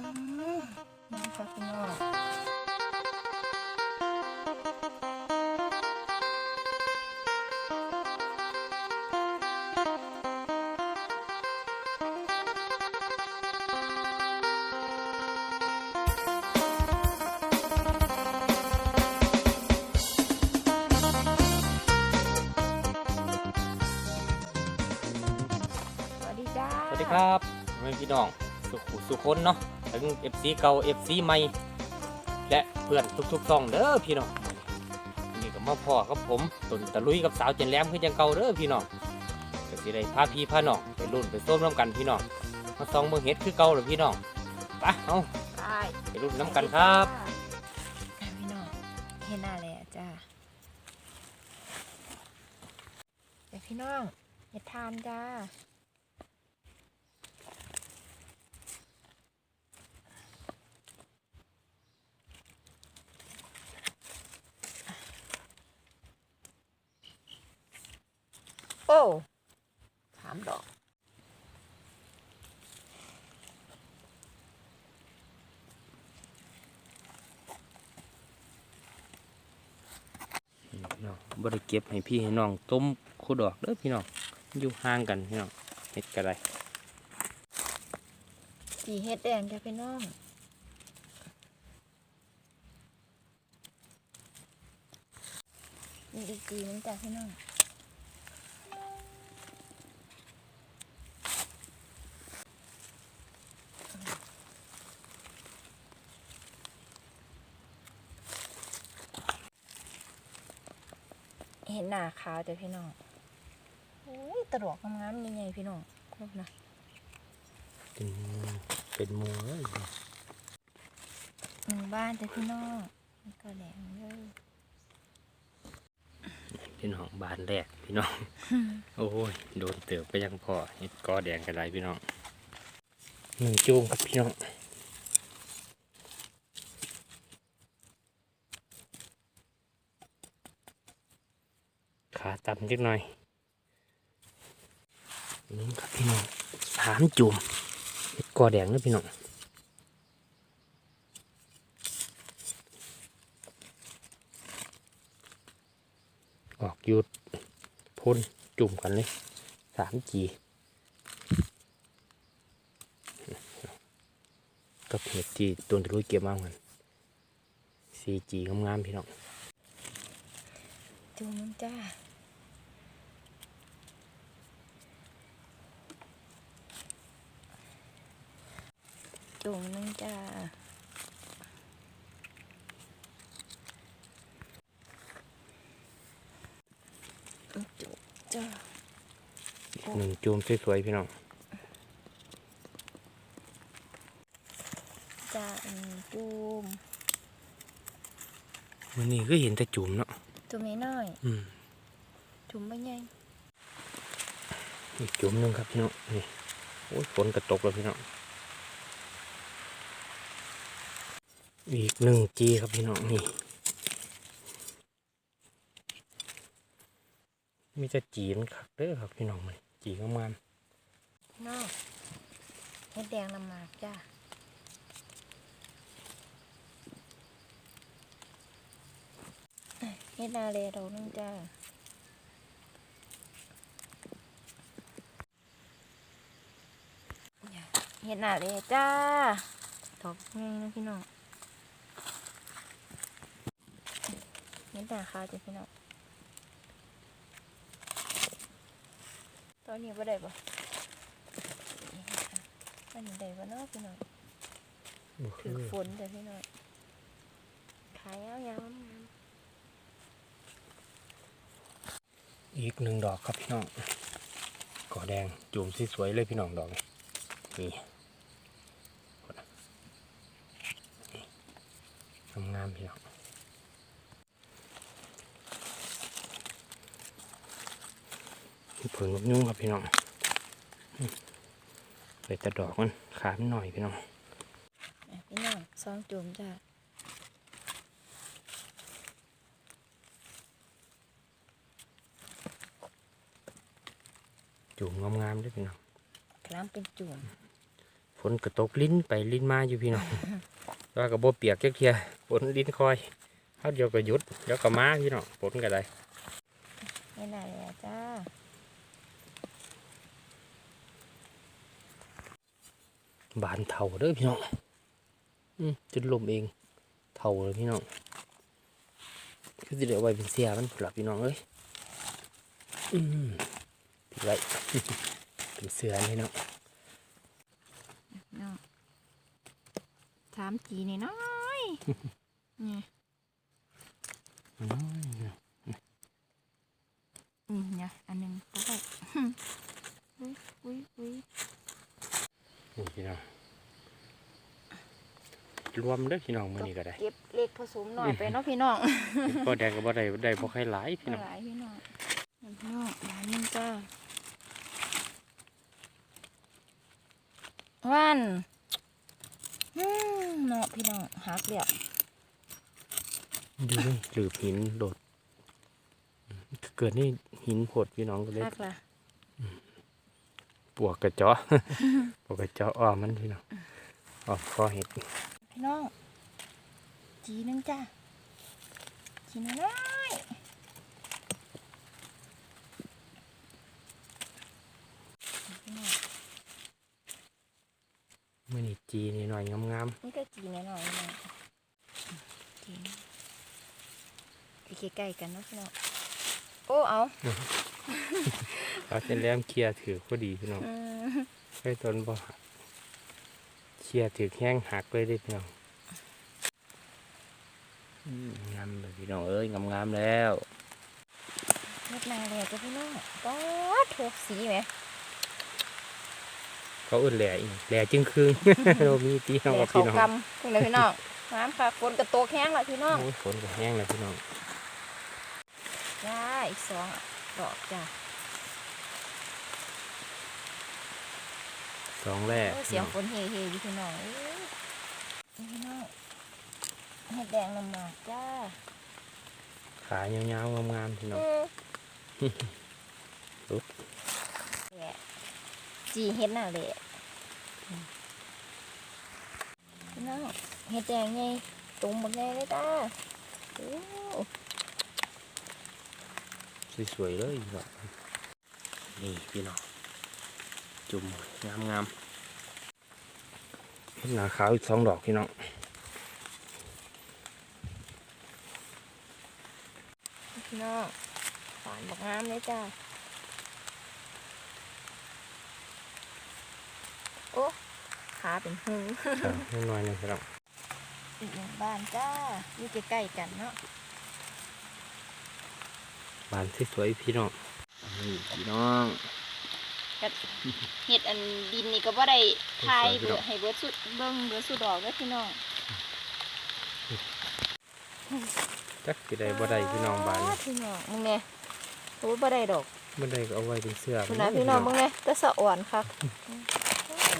อืมนี่ค่ะน้องสวัสดีจ้าสวัสดีครับพ่อแม่พี่น้อง สุขสุขคนเนาะ ทั้ง FC เก่า FC ใหม่ และเพื่อนทุกๆซ่องเด้อพี่น้องนี่ก็มาพ่อกับผมตุนตะลุยกับสาวเจนแหลมคือจังเก่าเด้อพี่น้องก็สิได้พาพี่พาน้องไปรุ่นไปส้มน้ำกันพี่น้องมาส่องเบิ่งเฮ็ดคือเก่าเลยพี่น้องไปเอาไปไปรุ่นน้ำกันครับพี่น้องเห็นหน้าแล้วจ้าเดี๋ยวพี่น้องเห็ดทานจ้า โอ้สามดอกพี่น้องบ่ได้เก็บให้พี่ให้น้องต้มคู่ดอกเด้อพี่น้องอยู่ห่างกันพี่น้องเฮ็ดกันไรสีเห็ดแดงจ้ะพี่น้องมีอีกสีนึงจ้ะพี่น้อง ห็นหน้าขาวจ้ะพี่น้องโอ้ยตะดวกงามๆยังไงพี่น้องลูกนะเป็นเป็นหมูเลยหมู่บ้านจ้ะพี่น้องมันก็แดงเลยพี่น้องบานแรกพี่น้อง โอ้ยโดนเติบไปยังพอเห็ดกอแดงกันไรพี่น้องหนึ่งจูงครับพี่น้อง ขาต่ำนิดหน่อยนี่ครับพี่น้องสามจุ่มเห็ดกอแดงนะพี่น้องออกยุดพ่นจุ่มกันเลยสามจีกับเห็ดจีตัวที่รู้เก็บมาเหมือนสี่จีงามๆพี่น้อง จูมันจ้า จุ่มนึงจ้าจุ่มจ้าหนึ่งจุ่มสวยๆพี่น้องจ้าอืมจุ่มวันนี้ก็เห็นแต่จุ่มเนาะจุ่มน้อยอืมๆจุ่มไม่ใหญ่อีกจุ่มหนึ่งครับพี่น้องนี่โอ้ยฝนกระตกแล้วพี่น้อง อีกหนึ่งจีครับพี่น้องนี่มีแต่จีนคักเด้อครับพี่น้องมันจีงามน้องเฮ็ดแดงน้ำหมากจ้าเฮ็ดนาเลดอกนึงจ้าเฮ็ดนาเลจ้าดอกง่ายนะพี่น้อง เฮ็ดนาคาวจ้ะพี่น้องตอนนี้บ่ได้บ่อันนี้ได้บ่เนาะพี่น้องๆบ่คืถืออฝนจ้ะพี่น้องขายเอายาวงามอีกหนึ่งดอกครับพี่น้องก่อแดงจุ่มสวยๆเลยพี่น้องดอกนี่นี่งามๆพี่น้อง ผลนกยุงครับพี่น้องอืมไปแตะดอกมันขาดหน่อยพี่น้องอะพี่น้องซองจุ่มจ้ะจุ่มงามๆด้วยพี่น้องกล้ามเป็นจุ่มฝฝนกระตกลิ้นไปลิ้นมาอยู่พี่น้องว่ากับบ่เปียกจักเทียฝนลิ้นคอยเขาเดียวก็หยุดเดี๋ยวก็มาพี่น้องฝนก็ได้นี่แหละจ้า บานเท่าเด้อพี่น้องอืมจนลมเองเท่าเลยพี่น้องคือสิเดี๋ยวไว้เป็นเสียมันหลับพี่น้องเอ้ยอืมปิดไว้เป็นเสือพี่น้องเนาะถามจีนี่น้อยนี่อืมอืมเนี่ยอันหนึงก็ได้ อุ้ยอุ้ยอุ้ย นี่ พี่น้องรวมเด้อพี่น้องมื้อนี้ก็ได้เก็บเล็กผสมหน่อยไปเนาะพี่น้องบ่แดงก็บ่ได้ได้บ่ใครหลายพี่น้องหลายพี่น้องพี่น้องหลายนึงจ้าวันอืมเนาะพี่น้องหักเดียวดูนี่หลืบหินโดดอืมเกิดนี่หินโผดพี่น้องก็เลยหักละ ปวกกระเจาะปวกกระเจาะอ้อมมันพี่น้องอ้อมคอเห็ดพี่น้องจีนึงจ้าจีน้อยพี่น้องมื่อนี้จีนี่หน่อยงามนี่ก็จีนหน่อยๆนะจีนใกล้ๆกันเนาะพี่น้องโอ้เอาๆเราจะแหลมเคลียร์ถือพอดีพี่น้องอืมไอ้ต้นบ่หักเคลียร์ถือแห้งหักเลยเด้อพี่น้องอืมงามเลยพี่น้องเอ้ยงามๆแล้วเม็ดนาเลยจ้ะพี่น้องป๊อดถูกสีไหมเขาอื่นแหล่อีกแหล่จึงครึ่งเรามีตีน้องเดี๋กัยบวเขาพี่น้องกำเพิ่งเลยพี่น้องน้ำค่ะฝนกระโตกแห้งแล้วพี่น้องโอ้ยฝนก็แห้งแล้วพี่น้องจ้าอีกสอง ดอกจ้าสองแร่โอ้ยเสียงฝนเฮเฮอยู่พี่น้องเอ้ยนี่พี่น้องเห็ดแดงน้ำหมากจ้า ขายาวๆงามๆพี่น้องอืมอุ๊บแหละจีเห็ดน่ะแหละอืมพี่น้องเห็ดแดงไงตุ่มหมดเลยเลยจ้าโอ้ สวยๆเลยพี่น้องนี่พี่น้องจุ่มงามๆเห็ดหนาขาวอีกสองดอกพี่น้องพี่น้องฝานบอกงามเลยจ้าโอ้ขาเป็นหูครับน้อยๆหนึงพี่น้องอีกหนึ่งบ้านจ้าอยู่ใกล้ๆกันเนาะ บานสวยๆพี่น้องนี่พี่น้องเห็ดอันดินนี่ก็บ่ได้ทายสวยๆพี่เบิน้ดองให้เบิดสุดเบิ่งเบิดสุดดอกเด้อพี่น้องจักสิได้บ่ได้พี่น้องบานอ้พี่น้องมึงเนี่ยโอ้ยบ่ได้ดอกบ่ได้ก็เอาไว้เป็นเสื้อคุณนะพี่น้องมึงเนี่ยแต่สะอ่อนครับ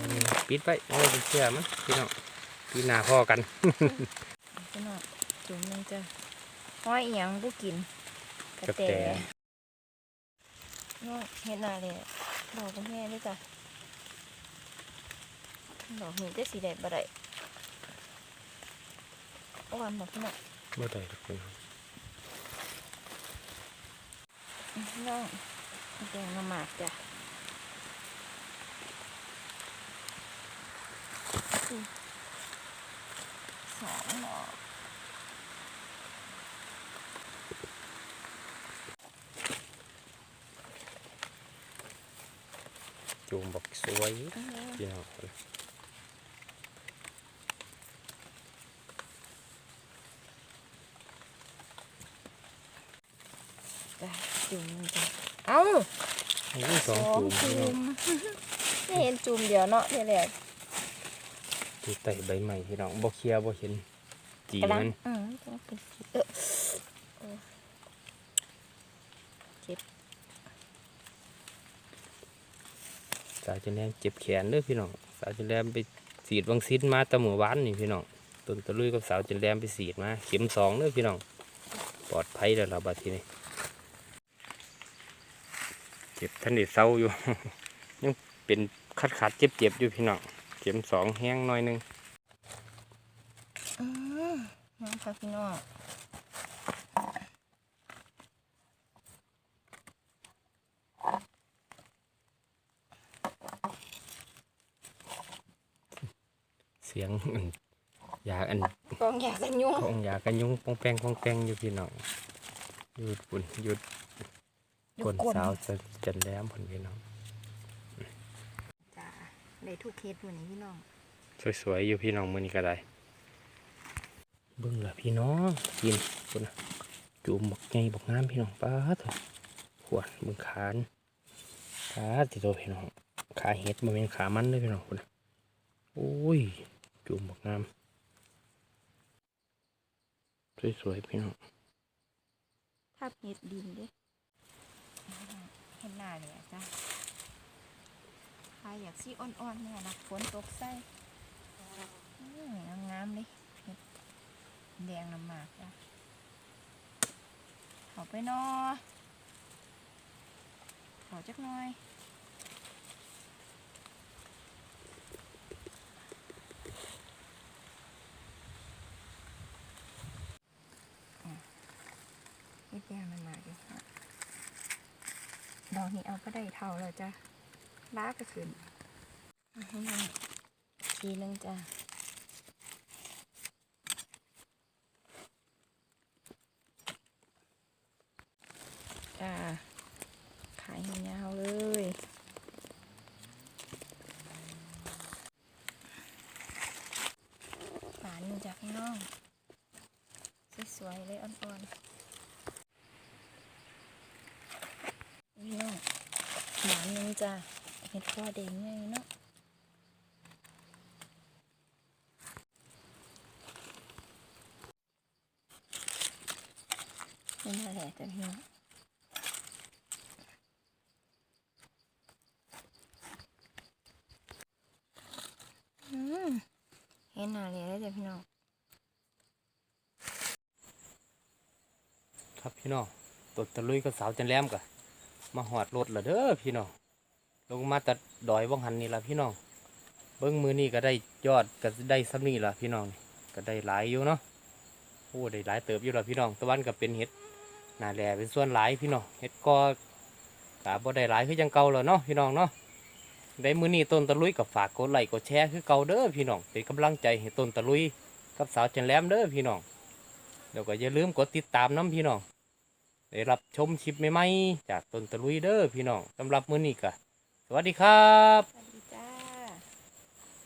อืมปิดไว้เอาไว้เป็นเสื้อมันพี่น้องพี่หน้าพ่อกันพี่น้องจุ่มหนึงจ้ะห้อยอีหยังบ่กิน กระกระแตแตน้องเฮ็ดหน้าเลยดอกบ่แม่นี่จ้ะดอกนี้จะสิได้บ่ได้อ่อนบ่พี่น้องบ่ได้ดอกพี่น้องพี่น้องแดงน้ำหมากจ้ะอืมสองดอก จูงบอกสวยอื้อหือพี่น้องจ้ะจุ่มหนึ่งจ้ะเอ้าโอ้ยสองจูงพี่น้องไม่เห็นจุ่มเดียวเนาะเท่าไหร่ดูไต่ใบใหม่พี่น้องบ่เคลียร์บ่เห็นจีกำลังมัน อืมต้องเป็นสีเออเออเจ็บ สาวจะแลมเจ็บแขนเด้อพี่น้องสาวจะแลมไปสีดวังซิดมาตะหมู่บ้านนี่พี่น้องต้นตะลุยกับสาวจะแลมไปสีดมาเข็มสองเด้อพี่น้องปลอดภัยแล้วเราบัดทีนี้เจ็บท่านเด็เศร้าอยู่ ยังเป็นคัดคัดเจ็บเจ็บๆอยู่พี่น้องเข็มสองแห้งหน่อยหนึงอืมน้องค่ะพี่น้อง สียงอันอยากอันกองอยากกันยุ่งของอยากกันยุงปองแปงปองแปงอยู่พี่น้องหยุดปุ่นหยุดอยู่คนกลสาวจะจันแหล้วผลพี่น้องจ้าได้ทุกเคสวันนี้พี่น้องสวยๆอยู่พี่น้องมือนี้ก็ได้เบิ่งละพี่น้องกินคนนะจูมบักไงบักงามพี่น้องป้าดเถอะขวดเบิ่งขานขาติโตพี่น้องขาเห็ดมันเป็นขามันเลยพี่น้องคนนะโอ้ย จูมบักงามสวยๆพี่น้องทับเห็ดดินด้วยเห็นหน้าเลยจ้าใครอยากซี่อ่อนๆเนี่ยนะฝนตกใส่อืมงามๆเลยเห็ดแดงน้ำหมากจ้ะเขาไปนอเขาจักหน่อย นิดเดียวมันมาอยู่ค่ะ ดอกนี้เอาก็ได้เท่าแล้วจ้ะล้าไปขึ้นเอให้มันทีนึงจ้ะจ้าขายยาวเลยหวานจากน้อง สวยๆเลยอ่อนๆ พี่น้องหมานึงจ้ะเห็ดพ่อเด้งไงเนาะนี่นั่นแหละจ้ะพี่น้องอืมเห็นหน้าเลยแล้วจ้ะพี่น้องครับพี่น้องตดตะลุยกับสาวจันแหลมกะ มาหอดรถละเด้อพี่น้องลงมาตัดดอยว่องหันนี่ละพี่น้องเบิ้งมือนี่ก็ได้ยอดก็ได้ซ้ำนี่ละพี่น้องก็ได้หลายอยู่เนาะโอ้ได้หลายเติบอยู่ละพี่น้องตะวันก็เป็นเห็ดหนาแหล่เป็นส่วนหลายพี่น้องเห็ดก็กะบ่ได้หลายคือจังเก่าแล้วเนาะพี่น้องเนาะได้มือนี่ต้นตะลุยกับฝากกดไลค์กดแชร์คือเก่าเด้อพี่น้องเป็นกำลังใจให้ต้นตะลุยกับสาวจันแลมเด้อพี่น้องเดี๋ยวก็อย่าลืมกดติดตามน้ำพี่น้อง ได้รับชมคลิปใหม่ๆจากต้นตะลุยเด้อพี่น้องสำหรับมื้อนี้ก็สวัสดีครับ